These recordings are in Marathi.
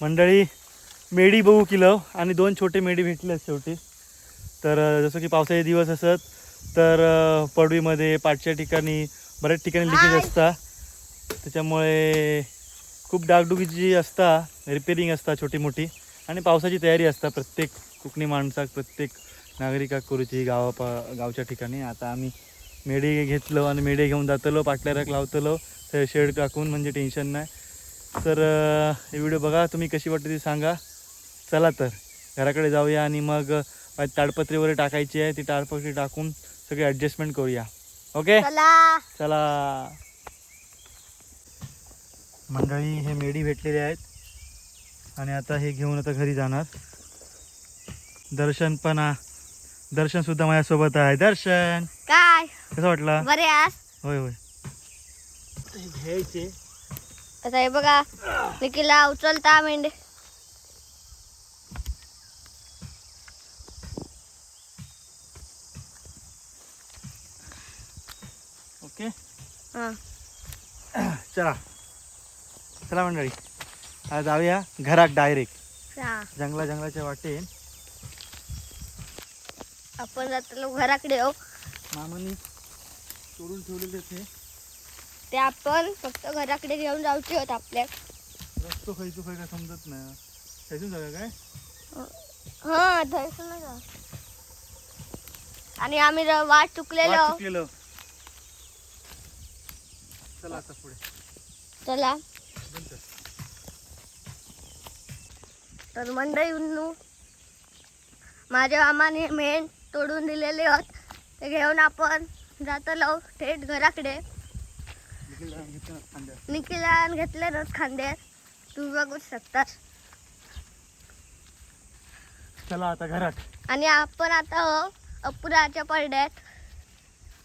मंडळी मेढी बघू किलो आणि दोन छोटे मेढी भेटले आहेत शेवटी. तर जसं की पावसाचे दिवस असत तर पडवीमध्ये पाठच्या ठिकाणी बऱ्याच ठिकाणी लिकेज. असता. त्याच्यामुळे खूप डागडुगी असता रिपेरिंग असता छोटी मोठी. आणि पावसाची तयारी असता प्रत्येक कोकणी माणसाक प्रत्येक नागरिकाक करूची गावा पा गावच्या ठिकाणी. आता आम्ही मेढे घेतलो आणि मेढे घेऊन जातलो पाटल्याराक लावतलो. तर शेड टाकून म्हणजे टेन्शन नाही. तर हे व्हिडिओ बघा तुम्ही कशी वाटते ती सांगा. चला तर घराकडे जाऊया आणि मग ताडपत्री वगैरे टाकायची आहे ती ताडपत्री टाकून सगळे ॲडजस्टमेंट करूया. ओके? चला. चला. मंडळी हे मेढी भेटलेले आहेत. आणि आता हे घेऊन आता घरी जाणार. दर्शन पण दर्शन सुद्धा माझ्यासोबत आहे. दर्शन! काय? कसं वाटलं? बरे होय होय. हे घ्यायचे. आता हे बघा निखिला उचलता मेंढे. ओके. हा. चला. चला मंडळी. आता जाऊया घरात डायरेक्ट हा. जंगला जंगलाच्या वाटेन. आपण जातलो घराकडे येऊ मामानी सोडून ठेवलेले ते. ते आपण फक्त घराकडे घेऊन जाऊचे होत आपल्या. रस्तो खायचो खाय काय समजत नाही. त्यातून जाऊया काय? हा जा आणि आम्ही र- वाट चुकलेलो. वाट चुकलेलं. चला आता पुढे. चला. बंद कर. तर मंडळी उन्नू माझ्या मामाने मेन तोडून दिलेले होत. ते घेऊन आपण जातलो थेट घराकडे. निखिल घेतले रोज खांद्यात तू बघू शकतास. चला आता घरात. आणि आपण आता हो अपुराच्या पडद्यात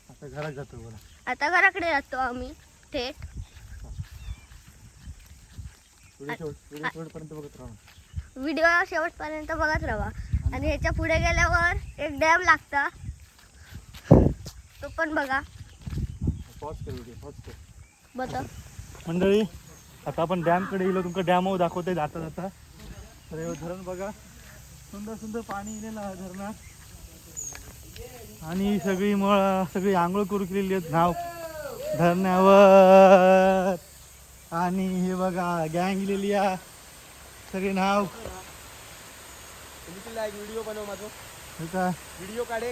आता घरात जातो बोला आता घराकडे जातो आम्ही थेट. व्हिडिओ शेवट व्हिडिओ शेवटपर्यंत बघत राहू. व्हिडिओ शेवटपर्यंत बघत राहा. आणि ह्याच्या पुढे गेल्यावर एक डॅम लागता. तो पण बघा. मंडळी आता आपण डॅमकडे गेलो तुमका डॅम दाखवते जाता जाता. तर हे धरण बघा सुंदर सुंदर पाणी इलेलं आहे धरणात. आणि सगळी मळ सगळी आंघोळ करू केलेली आहेत नाव. धरणावर. आणि हे बघा गँग इलेली आहे. सगळी नाव. व्हिडिओ बनव माझो. हे व्हिडिओ काढे.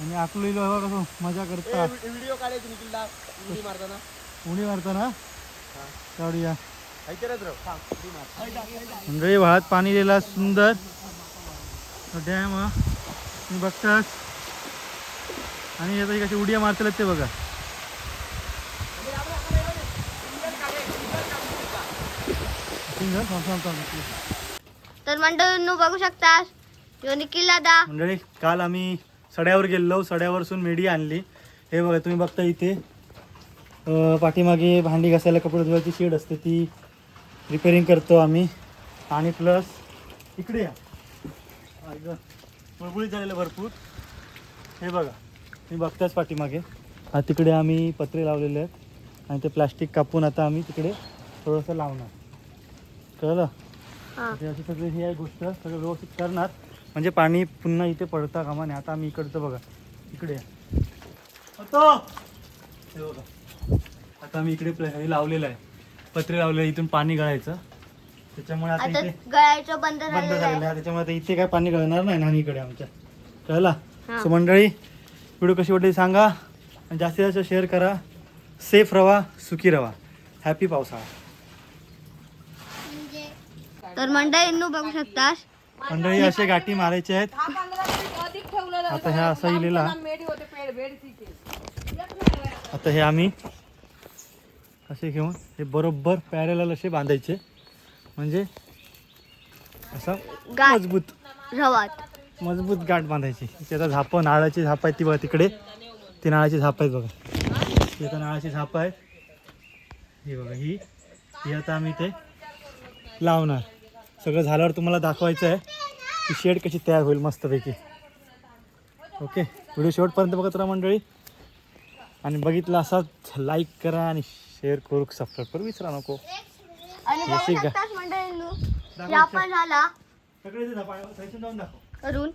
आणि आपलं कसं मजा करता. व्हिडिओ काढे निखिलला उडी मारताना. उडी मारताना? काढूया. मंडळी वाहत पाणी दिला सुंदर. डॅम हा. तुम्ही बघताच. आणि हे कशी उड्या मारतील ते बघा. तर मंडळींनो बघू दादा मंडळी काल आम्ही सड्यावर गेलो सड्यावरसून मेडी आणली. हे बघा तुम्ही बघता इथे. पाठीमागे भांडी घासायला कपडे धुवायची शेड असते ती रिपेरिंग करतो आम्ही. आणि प्लस इकडे या. बुळबुळीत झालेलं भरपूर. हे बघा तुम्ही बघताच पाठीमागे. हा तिकडे आम्ही पत्रे लावलेले आहेत. आणि ते प्लास्टिक कापून आता आम्ही तिकडे थोडंसं लावणार. कळलं? हा. ते अशी सगळी ही आहे गोष्ट सगळं व्यवस्थित करणार. म्हणजे पाणी पुन्हा इथे पडता कामा नाही आता आम्ही इकडचं बघा. इकडे हे बघा. आता आम्ही इकडे प्ल- हे लावलेलं आहे. पत्रे लावले इथून पाणी गळायचं. त्याच्यामुळे आता आता इथे गळायचं बंद बंद झालेलं झालेलं आहे. आहे त्याच्यामुळे आता इथे काय पाणी गळणार नाही नानीकडे आमच्या. कळला? हा. सो मंडळी व्हिडिओ कशी वाटली सांगा. आणि जास्तीत जास्त शेअर करा. सेफ रवा सुखी रवा. हॅपी पावसाळा. तर मंडळींनो बघू शकतास मंडळी असे गाठी मारायचे आहेत. आता ह्या असा इलेला. आता हे आम्ही असे घेऊन हे बरोबर पॅरेल असे बांधायचे. म्हणजे असा गाठ. मजबूत. रवात. मजबूत गाठ बांधायची. इथे आता झाप नाळाची झाप आहे ती बघा तिकडे. ती नाळाची झाप आहेत बघा. ती आता नाळाची झाप आहेत. ही बघा ही. ही आता आम्ही ते लावणार. सगळं झाल्यावर तुम्हाला दाखवायचं आहे की शेड कशी तयार होईल मस्तपैकी. ओके? व्हिडिओ शेवटपर्यंत बघत राहा मंडळी. आणि बघितलं असाच लाईक करा आणि शेअर करू सबस्क्राईब करू विसरा नको. आणि बघू मंडळींनो. या पण झाला. सगळे जाऊन दाखव. करून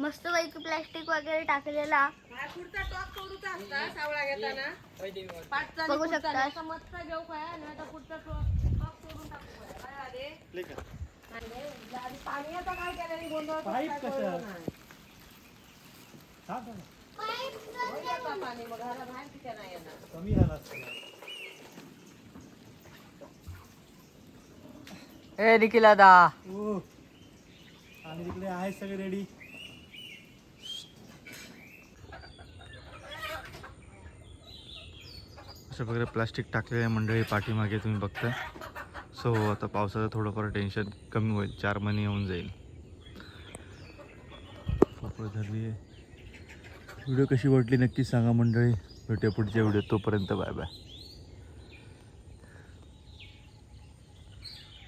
मस्त पैकी प्लॅस्टिक वगैरे टाकलेला. बघू शकता ले का? पाईप कसं थांब, थांब. कमी झाला असतं. ए निखिल दादा. ओ. आणि तिकडे आहे सगळे रेडी अशा प्रकारे प्लास्टिक टाकलेल्या मंडळी पाठीमागे तुम्ही बघताय. सो आता पावसाचं थोडंफार टेन्शन कमी होईल. चार महिने येऊन जाईल. धरली आहे व्हिडिओ कशी वाटली नक्की सांगा मंडळी. भेटूया पुढच्या व्हिडिओ तोपर्यंत बाय बाय.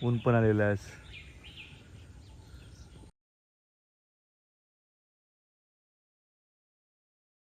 ऊन पण आलेलं आहे